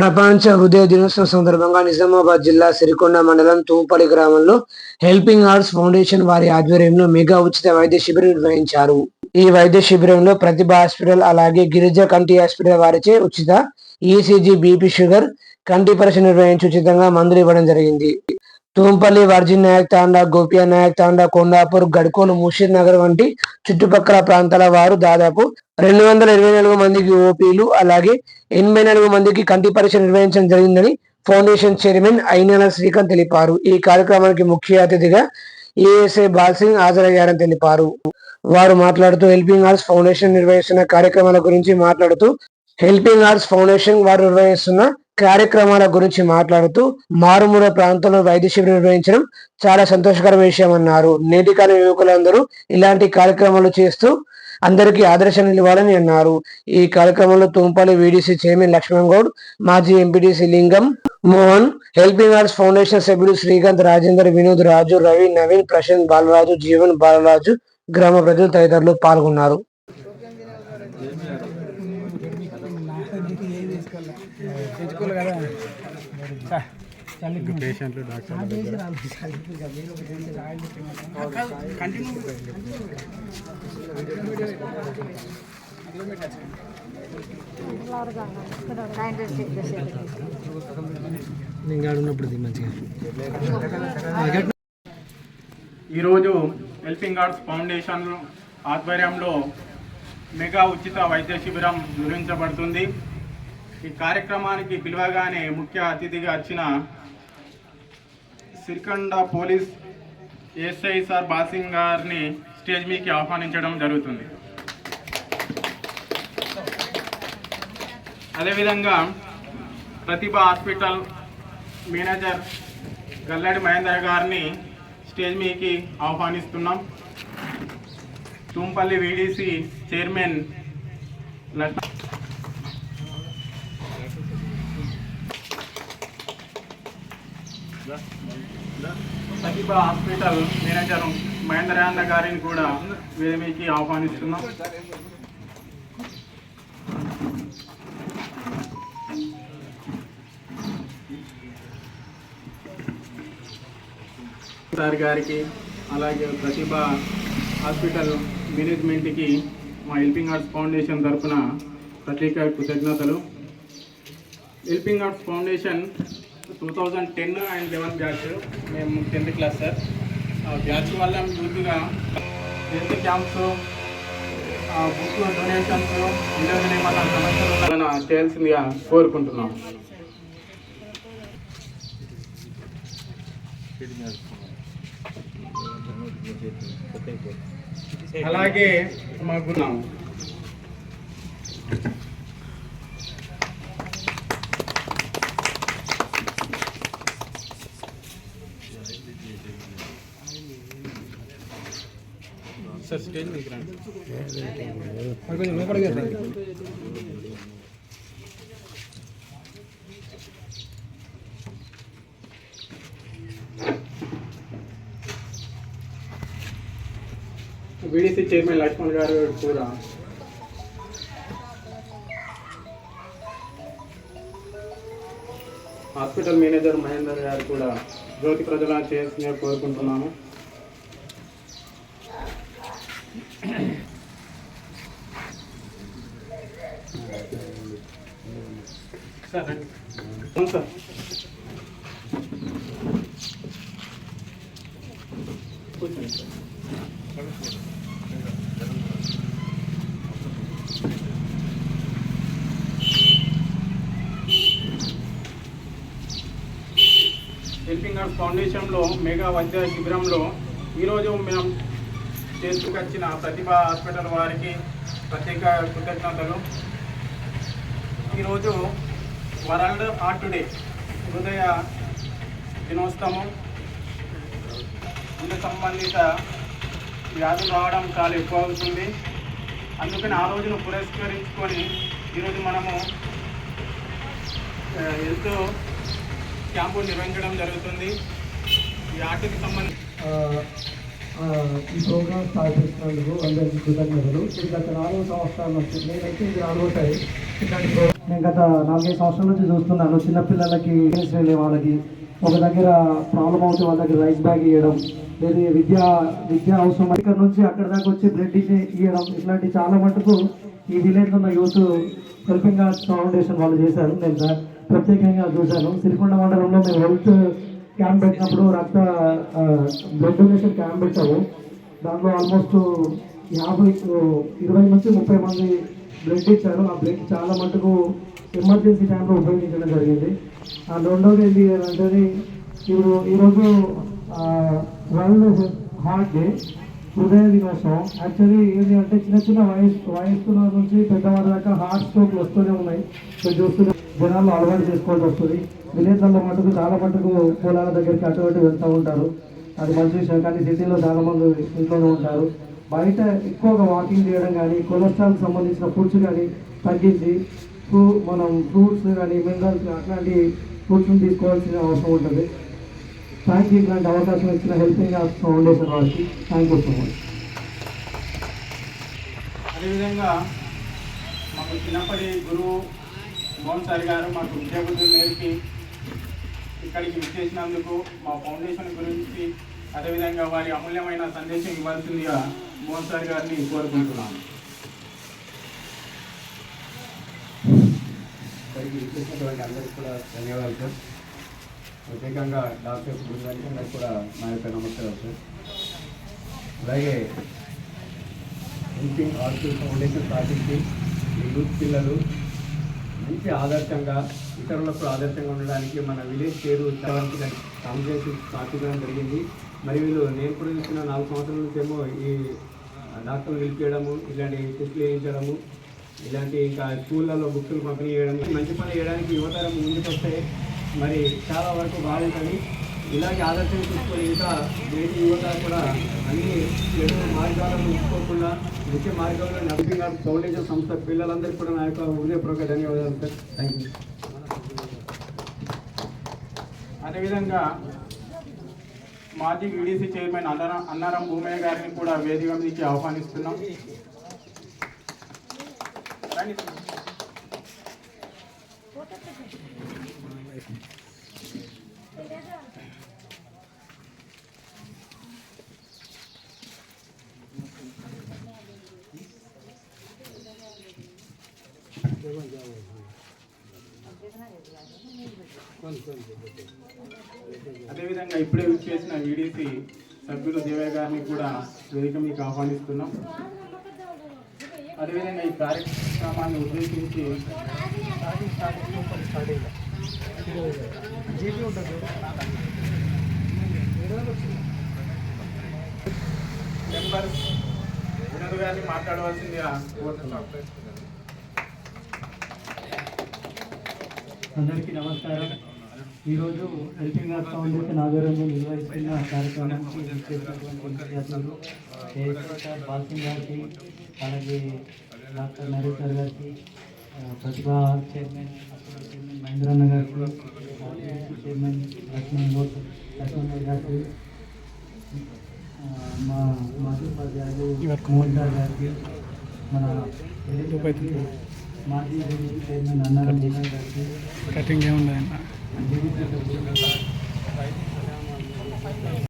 ప్రపంచ హృదయ దినోత్సవం సందర్భంగా నిజామాబాద్ జిల్లా సిరికొండ మండలం తూపడి గ్రామంలో హెల్పింగ్ ఆర్ట్స్ ఫౌండేషన్ వారి ఆధ్వర్యంలో మెగా ఉచిత వైద్య శిబిరం నిర్వహించారు. ఈ వైద్య శిబిరంలో ప్రతిభ హాస్పిటల్ అలాగే గిరిజ కంటి హాస్పిటల్ వారిచే ఉచిత ఈసీజీ బీపీ షుగర్ కంటి పరీక్ష నిర్వహించి ఉచితంగా మందులు ఇవ్వడం జరిగింది. తూంపల్లి వర్జిన్ నాయక్ తాండా గోపియా నాయక్ తాండా కొండాపూర్ గడ్కోలు ముషీద్ నగర్ వంటి చుట్టుపక్కల ప్రాంతాల వారు దాదాపు రెండు వందల ఇరవై నాలుగు మందికి ఓపీలు అలాగే ఎనభై నాలుగు మందికి కంటి పరీక్ష నిర్వహించడం జరిగిందని ఫౌండేషన్ చైర్మన్ అయినాల శ్రీకాంత్ తెలిపారు. ఈ కార్యక్రమానికి ముఖ్య అతిథిగా ఏఎస్ఐ బాల్సింగ్ హాజరయ్యారని తెలిపారు. వారు మాట్లాడుతూ హెల్పింగ్ ఆర్ట్స్ ఫౌండేషన్ నిర్వహిస్తున్న కార్యక్రమాల గురించి మాట్లాడుతూ హెల్పింగ్ ఆర్ట్స్ ఫౌండేషన్ వారు నిర్వహిస్తున్న కార్యక్రమాల గురించి మాట్లాడుతూ మారుమూల ప్రాంతంలో వైద్య శిబిరం నిర్వహించడం చాలా సంతోషకరమైన విషయం అన్నారు. నేటి కాలం యువకులందరూ ఇలాంటి కార్యక్రమాలు చేస్తూ అందరికీ ఆదర్శం నిలవాలని అన్నారు. ఈ కార్యక్రమంలో తుంపాలి వీడీసీ చైర్మన్ లక్ష్మణ్ గౌడ్ మాజీ MPTC Lingam Mohan helping arts foundation సభ్యులు శ్రీకాంత్ రాజేందర్ వినోద్ రాజు రవి నవీన్ ప్రశాంత్ బాలరాజు జీవన్ బాలరాజు గ్రామ ప్రజలు తదితరులు పాల్గొన్నారు. తెచ్చుకోవాలి కదా పేషెంట్లు డాక్టర్ నేను ఉన్నప్పుడు మంచిగా ఈరోజు హెల్పింగ్ ఆర్ట్స్ ఫౌండేషన్ ఆధ్వర్యంలో మెగా ఉచిత వైద్య శిబిరం నిర్వహించబడుతుంది. ఈ కార్యక్రమానికి పిలవగానే ముఖ్య అతిథిగా వచ్చిన Sirikonda police SI sir Basing గారిని స్టేజ్ మీదకి ఆహ్వానించడం జరుగుతుంది. అదేవిధంగా ప్రతిభ హాస్పిటల్ మేనేజర్ గల్లడి మహేందర్ గారిని స్టేజ్ మీదకి ఆహ్వానిస్తున్నాం. Thumpally VDC chairman Lakshman Prathibha hospital manager మహేంద్రయానంద గారిని కూడా వేదికకి ఆహ్వానిస్తున్నాం. సార్ గారికి అలాగే ప్రతిభ హాస్పిటల్ మేనేజ్మెంట్కి మా హెల్పింగ్ ఆర్ట్స్ ఫౌండేషన్ తరఫున ప్రత్యేక కృతజ్ఞతలు. Helping arts foundation two thousand ten and eleven batch మేము టెన్త్ క్లాస్ సార్. ఆ బ్యాచ్ వల్ల ముందుగా హెల్త్ క్యాంప్స్ బుక్ డొనేషన్స్ ఇలాగనే మన సమస్యలు చేయాల్సిందిగా కోరుకుంటున్నాం. అలాగే మాకున్నాం సార్ స్టేజ్ మీకు రండి కొంచెం లోపలికి రండి. బీడీసీ చైర్మన్ లక్ష్మణ్ గారు కూడా హాస్పిటల్ మేనేజర్ మహేందర్ గారు కూడా జ్యోతి ప్రజలను చేయాల్సిందిగా కోరుకుంటున్నాము ఫౌండేషన్లో మెగా వైద్య శిబిరంలో ఈరోజు మేము చేసుకొచ్చిన ప్రతిభ హాస్పిటల్ వారికి ప్రత్యేక కృతజ్ఞతలు. ఈరోజు వరల్డ్ హార్ట్ డే హృదయ దినోత్సవం. గుండె సంబంధిత వ్యాధులు రావడం చాలా ఎక్కువ అవుతుంది. అందుకని ఆ రోజును పురస్కరించుకొని ఈరోజు మనము ఆ, హెల్త్ క్యాంపు నిర్వహించడం జరుగుతుంది. ఈ ఆటకి సంబంధించి ఈ ప్రోగ్రామ్ స్టార్ట్ అందరికీ కృతజ్ఞతలు. ఇది గత నాలుగు సంవత్సరాల నుంచి నేనైతే ఇది నాలుగోసారి నేను గత నాలుగైదు సంవత్సరాల నుంచి చూస్తున్నాను. చిన్నపిల్లలకి వెళ్ళే వాళ్ళకి ఒక దగ్గర ప్రాబ్లం అవుతే వాళ్ళ దగ్గర రైస్ బ్యాగ్ ఇవ్వడం లేదా విద్యా విద్యా అవసరం. ఇక్కడ నుంచి అక్కడ దాకా వచ్చి బ్లడ్ ఇవ్వడం ఇట్లాంటి చాలా మటుకు ఈ విలేజ్లో ఉన్న యూత్ హెల్పింగ్ ఆర్ట్స్ ఫౌండేషన్ వాళ్ళు చేశారు. నేను ప్రత్యేకంగా చూశాను. సిరికొండ మండలంలో మేము హెల్త్ క్యాంప్ పెట్టినప్పుడు రక్త బ్లడ్ డొనేషన్ క్యాంప్ పెట్టాము. దాంట్లో ఆల్మోస్ట్ యాభై ఇరవై నుంచి ముప్పై మంది బ్లడ్ ఇచ్చారు. ఆ బ్లడ్ చాలా మటుకు ఎమర్జెన్సీ టైంలో ఉపయోగించడం జరిగింది. ఆ రెండవది ఏంటి అంటే ఇప్పుడు ఈరోజు వరల్డ్ హార్ట్ డే హృదయ దినోత్సవం యాక్చువల్లీ ఏంటి అంటే చిన్న చిన్న వయసు వయస్సుల నుంచి పెద్దవారి దాకా హార్ట్ స్ట్రోక్లు వస్తూనే ఉన్నాయి. మీరు చూస్తూనే జనాలు అలవాటు చేసుకోవాల్సి వస్తుంది. విలేజ్లలో మటుకు చాలా మటుకు పొలాల దగ్గరికి అటు వెళ్తూ ఉంటారు. అది మంచి విషయం. కానీ సిటీలో చాలా మంది ఇంట్లోనే ఉంటారు. బయట ఎక్కువగా వాకింగ్ చేయడం కానీ కొలెస్ట్రాల్ సంబంధించిన ఫుడ్స్ కానీ తగ్గించి ఫ్రూ మనం ఫ్రూట్స్ కానీ మినరల్స్ అట్లాంటి ఫుడ్స్ని తీసుకోవాల్సిన అవసరం ఉంటుంది. థ్యాంక్ యూ ఇట్లాంటి అవకాశం ఇచ్చిన హెల్పింగ్ ఆర్ట్స్ ఫౌండేషన్ వారికి థ్యాంక్ యూ సో మచ్ అదేవిధంగా మాకు చిన్నప్పటి గురువు మోహన్ సార్ గారు మాకు విద్యాబుద్ధులు నేర్పి ఇక్కడికి విచ్చేసినందుకు మా ఫౌండేషన్ గురించి అదేవిధంగా వారి అమూల్యమైన సందేశం ఇవ్వాల్సిందిగా మోహన్ సార్ గారిని కోరుకుంటున్నాను. ఇక్కడికి ఇచ్చేసినటువంటి అందరికీ కూడా ధన్యవాదాలు సార్. ప్రత్యేకంగా డాక్టర్ బృందానికి నాకు కూడా నా యొక్క నమస్కారం సార్. అలాగే హెల్పింగ్ హాస్పిటల్ ఫౌండేషన్ స్థాపించి ఈ యూత్ పిల్లలు మంచి ఆదర్శంగా ఇతరులకు ఆదర్శంగా ఉండడానికి మన విలేజ్ పేరు కాంగ్రెస్ స్థాపించడం జరిగింది. మరి వీళ్ళు నేను కూడా చూసిన నాలుగు సంవత్సరాల నుంచేమో ఈ డాక్టర్లు పిలిపించడము ఇలాంటి టెస్టులు వేయించడము ఇలాంటి ఇంకా స్కూళ్ళలో బుక్లు పంపిణీ చేయడం మంచి పని చేయడానికి యువతరం ముందుకు వస్తే మరి చాలా వరకు బాగుంటుంది. ఇలాంటి ఆదర్శం తీసుకొని ఇంకా నేటి యువత కూడా అన్ని చెడు మార్గాలను ఉంచుకోకుండా ముఖ్య మార్గాల్లో నడిపిన ఫౌండేషన్ సంస్థ పిల్లలందరికీ కూడా నా యొక్క హృదయపూర్వక ధన్యవాదాలు సార్. థ్యాంక్ యూ అదేవిధంగా మాజీ యూడీసీ చైర్మన్ అన్నారం అన్నారం భూమయ్య గారిని కూడా వేదిక మీదకి ఆహ్వానిస్తున్నాం. అదేవిధంగా ఇప్పుడే చేసిన వీడీసీ సభ్యులు దేవయ్య గారిని కూడా వేదిక మీకు ఆహ్వానిస్తున్నాం. అదేవిధంగా ఈ కార్యక్రమాన్ని ఉద్దేశించి మెంబర్ వినోద్ గారిని మాట్లాడవలసిందిగా కోరుతున్నాం అందరికీ నమస్కారం. ఈరోజు హెల్పింగ్ ఆర్ట్స్ ఫౌండేషన్ ఆధ్వర్యంలో నిర్వహిస్తున్న కార్యక్రమానికి విద్యార్థులు కేఎస్ఆర్ బాల్సింగ్ గారికి అలాగే డాక్టర్ నరేశ్వర్ గారికి ప్రతిభా చైర్మన్ చైర్మన్ మహేంద్రన్న గారికి చైర్మన్ లక్ష్మణ్ గౌడ్ లక్ష్మణ్ గారికి మా మోహన్ గారికి మన మాజీ చైర్మన్ అన్నారం గారికి కటింగ్ ఏముండదు